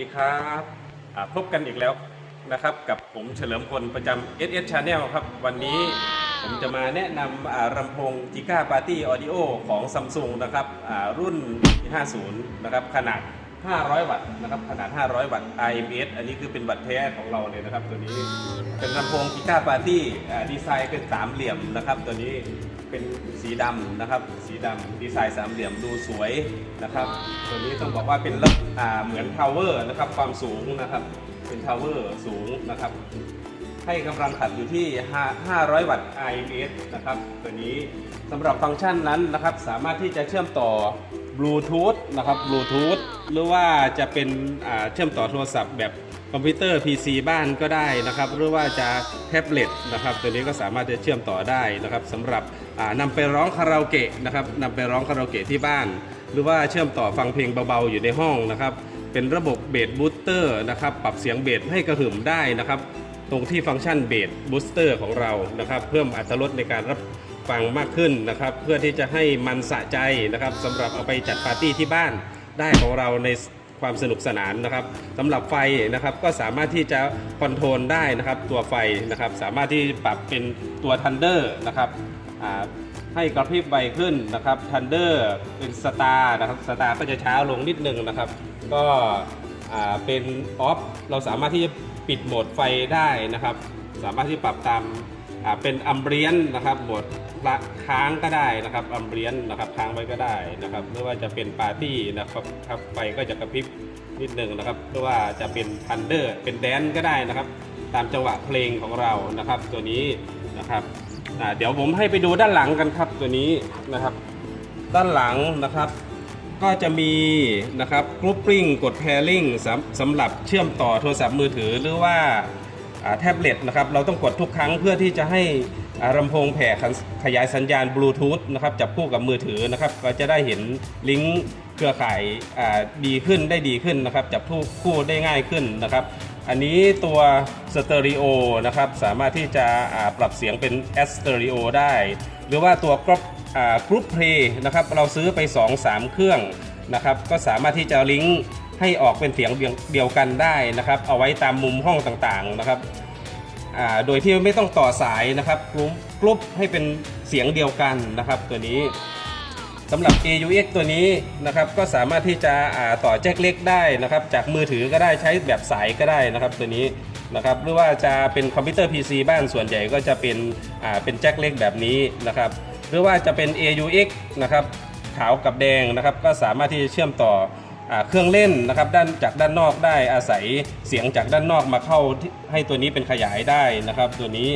ดีครับอ่าพบกันอีกแล้วนะครับ กับผมเฉลิมพลประจำ SS Channel ครับ วันนี้ผมจะมาแนะนำอ่าลำโพง g i g a Party Audio ของ Samsung นะครับอ่ารุ่น 50 นะครับ ขนาด 500 วัตต์นะครับขนาด 500 วัตต์ IMS อันนี้คือเป็นวัตต์แท้ของเราเลยนะครับ ตัวนี้เป็นลำโพง g i g a Party อ่าดีไซน์เป็นสามเหลี่ยมนะครับ ตัวนี้เป็นสีดำนะครับ สีดำดีไซน์สามเหลี่ยมดูสวยนะครับ ตัวนี้ต้องบอกว่าเป็นเหมือนทาวเวอร์นะครับความสูงนะครับ เป็นทาวเวอร์สูงนะครับให้กำลังขัดอยู่ที่5 500 วัตต์ IMS นะครับ ตัวนี้สำหรับฟังก์ชันนั้นนะครับ สามารถที่จะเชื่อมต่อ บลูทูธนะครับบลูทูธหรือว่าจะเป็นเชื่อมต่อโทรศัพท์แบบคอมพิวเตอร์ PC บ้านก็ได้นะครับ หรือว่าจะแท็บเล็ตนะครับ ตัวนี้ก็สามารถจะเชื่อมต่อได้นะครับสำหรับอ่านำไปร้องคาราโอเกะนะครับนำไปร้องคาราโอเกะที่บ้าน หรือว่าเชื่อมต่อฟังเพลงเบาๆอยู่ในห้องนะครับ เป็นระบบเบสบูสเตอร์นะครับ ปรับเสียงเบสให้กระหึ่มได้นะครับ ตรงที่ฟังก์ชันเบสบูสเตอร์ของเรานะครับ เพิ่มอรรถรสในการรับ ฟังมากขึ้นนะครับ เพื่อที่จะให้มันสะใจนะครับสำหรับเอาไปจัดปาร์ตี้ที่บ้านได้ของเราในความสนุกสนานนะครับสำหรับไฟนะครับก็สามารถที่จะคอนโทรลได้นะครับ ตัวไฟนะครับสามารถที่ปรับเป็นตัวทันเดอร์นะครับให้กระพริบไวขึ้นนะครับทันเดอร์เป็นสตาร์นะครับสตาร์ก็จะช้าลงนิดนึงนะครับ ก็เป็นออฟเราสามารถที่จะปิดโหมดไฟได้นะครับ สามารถที่ปรับตาม เป็นอัมเบรียนนะครับโหมดละค้างก็ได้นะครับอัมเบรียนนะครับค้างไว้ก็ได้นะครับไม่ว่าจะเป็นปาร์ตี้นะครับครับไฟก็จะกระพริบนิดหนึ่งนะครับหรือว่าจะเป็นทันเดอร์เป็นแดนก็ได้นะครับ ตามจังหวะเพลงของเรานะครับ ตัวนี้นะครับอ่าเดี๋ยวผมให้ไปดูด้านหลังกันครับตัวนี้นะครับ ด้านหลังนะครับ ก็จะมีนะครับกรุ๊ปปิ้งกด pairing สำสำหรับเชื่อมต่อโทรศัพท์มือถือหรือว่า แท็บเล็ตนะครับเราต้องกดทุกครั้งเพื่อที่จะให้ลำโพงแผ่ขยายสัญญาณบลูทูธนะครับจับคู่กับมือถือนะครับก็จะได้เห็นลิงก์เครือข่ายดีขึ้นได้ดีขึ้นนะครับจับคู่คู่ได้ง่ายขึ้นนะครับอันนี้ตัวสเตอริโอนะครับสามารถที่จะปรับเสียงเป็นแอสเตอริโอได้ หรือว่าตัวกรอบกรุ๊ปเพลย์นะครับเราซื้อไป 2-3 เครื่องนะครับก็สามารถที่จะลิงก์ ให้ออกเป็นเสียงเดียวกันได้นะครับ เอาไว้ตามมุมห้องต่างๆนะครับโดยที่ไม่ต้องต่อสายนะครับกรุ๊ปกรุ๊ปให้เป็นเสียงเดียวกันนะครับ ตัวนี้สำหรับ AUX ตัวนี้นะครับก็สามารถที่จะต่อแจ็คเล็กได้นะครับ จากมือถือก็ได้ใช้แบบสายก็ได้นะครับตัวนี้นะครับหรือว่าจะเป็นคอมพิวเตอร์ PC บ้านส่วนใหญ่ก็จะเป็นเป็นแจ็คเล็กแบบนี้นะครับหรือว่าจะเป็น AUX นะครับขาวกับแดงนะครับ ก็สามารถที่จะเชื่อมต่อ เครื่องเล่นนะครับด้านจากด้านนอกได้อาศัยเสียงจากด้านนอกมาเข้าให้ตัวนี้เป็นขยายได้นะครับ ตัวนี้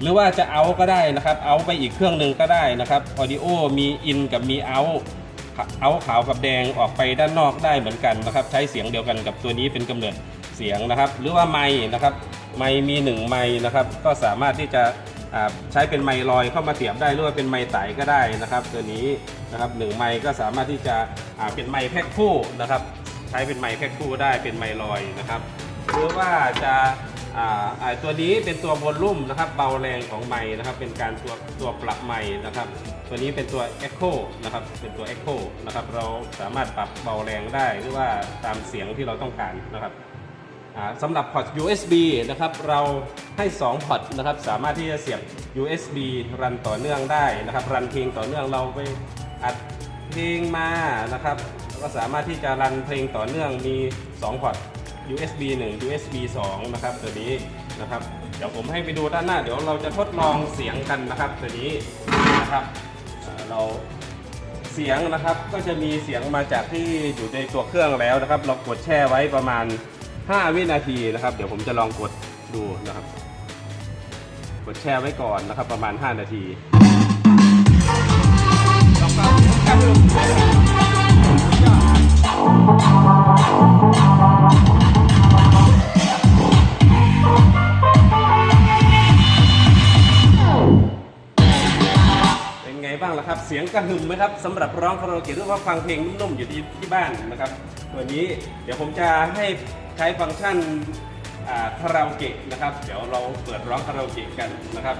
หรือว่าจะเอาก็ได้นะครับ เอาไปอีกเครื่องหนึ่งก็ได้นะครับออดิโอมีอินกับมีเอาเอาขาวกับแดงออกไปด้านนอกได้เหมือนกันนะครับ ใช้เสียงเดียวกันกับตัวนี้เป็นกำเนิดเสียงนะครับ หรือว่าไม้นะครับไม้มีหนึ่งไม้นะครับก็สามารถที่จะใช้เป็นไม้ลอยเข้ามาเสียบได้หรือว่าเป็นไม้ไตก็ได้นะครับ ตัวนี้ นะครับหนึ่งไม้ก็สามารถที่จะเป็นไม้แพ็คคู่นะครับ ใช้เป็นไม้แพ็คคู่ได้เป็นไม้ลอยนะครับหรือว่าจะตัวนี้เป็นตัววอลลุ่มนะครับ เบาแรงของไม้นะครับ เป็นการตัวตัวปรับไม้นะครับ ตัวนี้เป็นตัว Echo นะครับเป็นตัว Echo นะครับเราสามารถปรับเบาแรงได้หรือว่าตามเสียงที่เราต้องการนะครับสำหรับพอร์ต USB นะครับเราให้2พอร์ตนะครับสามารถที่จะเสียบ USB รันต่อเนื่องได้นะครับ รันเพลงต่อเนื่องเราไป อัดเพลงมานะครับก็สามารถที่จะรันเพลงต่อเนื่องมี2พอร์ต USB 1 USB 2 นะครับตัวนี้นะครับ เดี๋ยวผมให้ไปดูด้านหน้า เดี๋ยวเราจะทดลองเสียงกันนะครับตัวนี้นะครับเราเสียงนะครับก็จะมีเสียงมาจากที่อยู่ในตัวเครื่องแล้วนะครับ เรากดแช่ไว้ประมาณ 5 วินาทีนะครับ เดี๋ยวผมจะลองกดดูนะครับ กดแช่ไว้ก่อนนะครับ ประมาณ 5 นาที บ้างล่ะครับ เสียงกระหึ่มไหมครับสำหรับร้องคาราโอเกะหรือว่าฟังเพลงนุ่มๆอยู่ที่ที่บ้านนะครับ ตัวนี้เดี๋ยวผมจะให้ใช้ฟังก์ชันคาราโอเกะนะครับ เดี๋ยวเราเปิดร้องคาราโอเกะกันนะครับ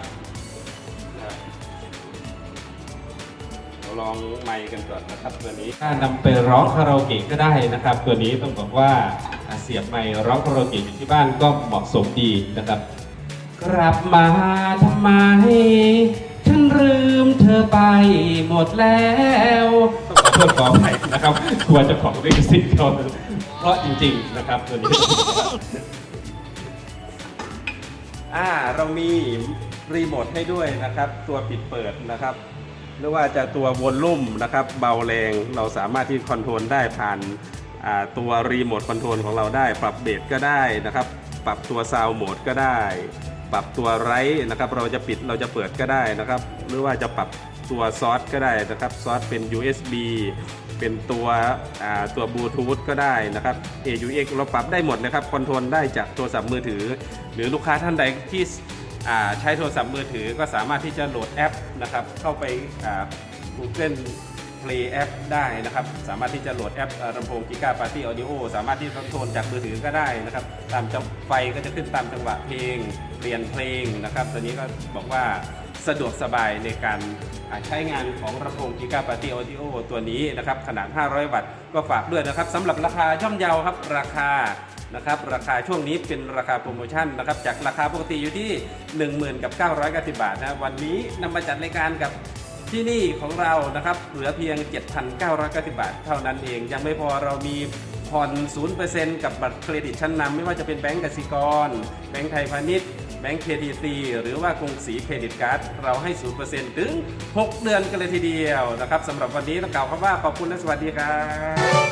ลองไมค์กันก่อนนะครับตัวนี้ถ้านำไปร้องคาราโอเกะก็ได้นะครับ ตัวนี้ต้องบอกว่าเสียบไมค์ร้องคาราโอเกะอยู่ที่บ้านก็เหมาะสมดีนะครับ กลับมาทำไม ฉันลืมเธอไปหมดแล้วต้องขอโทษขออภัยนะครับควรจะของด้วยสิทธิ์เขาเพราะจริง ๆ นะครับตัวนี้อ่าเรามีรีโมทให้ด้วยนะครับ ตัวปิดเปิดนะครับ หรือว่าจะตัววอลลุ่มนะครับ เบาแรงเราสามารถที่คอนโทรลได้ผ่านาตัวรีโมทคอนโทรลของเราได้ ปรับเบสก็ได้นะครับ ปรับตัวซาวโหมดก็ได้ ปรับตัวไรนะครับ เราจะปิดเราจะเปิดก็ได้นะครับ หรือว่าจะปรับตัวซอสก็ได้นะครับซอสเป็น USB เป็นตัวตัวบลูทูธก็ได้นะครับ AUX เราปรับได้หมดนะครับคอนโทรลได้จากโทรศัพท์มือถือ หรือลูกค้าท่านใดที่ ใช้โทรศัพท์มือถือก็สามารถที่จะโหลดแอปนะครับเข้าไป Google Play แอปได้นะครับสามารถที่จะโหลดแอปลำโพง Giga Party Audio สามารถที่จะโทรจากมือถือก็ได้นะครับตามจังไฟก็จะขึ้นตามจังหวะเพลง เปลี่ยนเพลงนะครับตัวนี้ก็บอกว่าสะดวกสบายในการใช้งานของลำโพง Giga Party Audio ตัวนี้นะครับขนาด 500 วัตต์ก็ฝากด้วยนะครับสำหรับราคาย่อมเยาครับราคา นะครับราคาช่วงนี้เป็นราคาโปรโมชั่นนะครับจากราคาปกติอยู่ที่ 10,000กับ990 บาทนะวันนี้นำมาจัดรายการกับที่นี่ของเรานะครับเหลือเพียง 7,990 บาท เท่านั้นเอง ยังไม่พอเรามีผ่อน 0%กับบัตรเครดิตชั้นนำไม่ว่าจะเป็นแบงก์กสิกร แบงก์ไทยพาณิชย์แบงก์เคดีซีหรือว่ากรุงศรีเครดิตการ์ดเราให้ 0%ถึง 6 เดือนกันเลยทีเดียวนะครับสำหรับวันนี้ต้องกล่าวคำว่าขอบคุณและสวัสดีครับ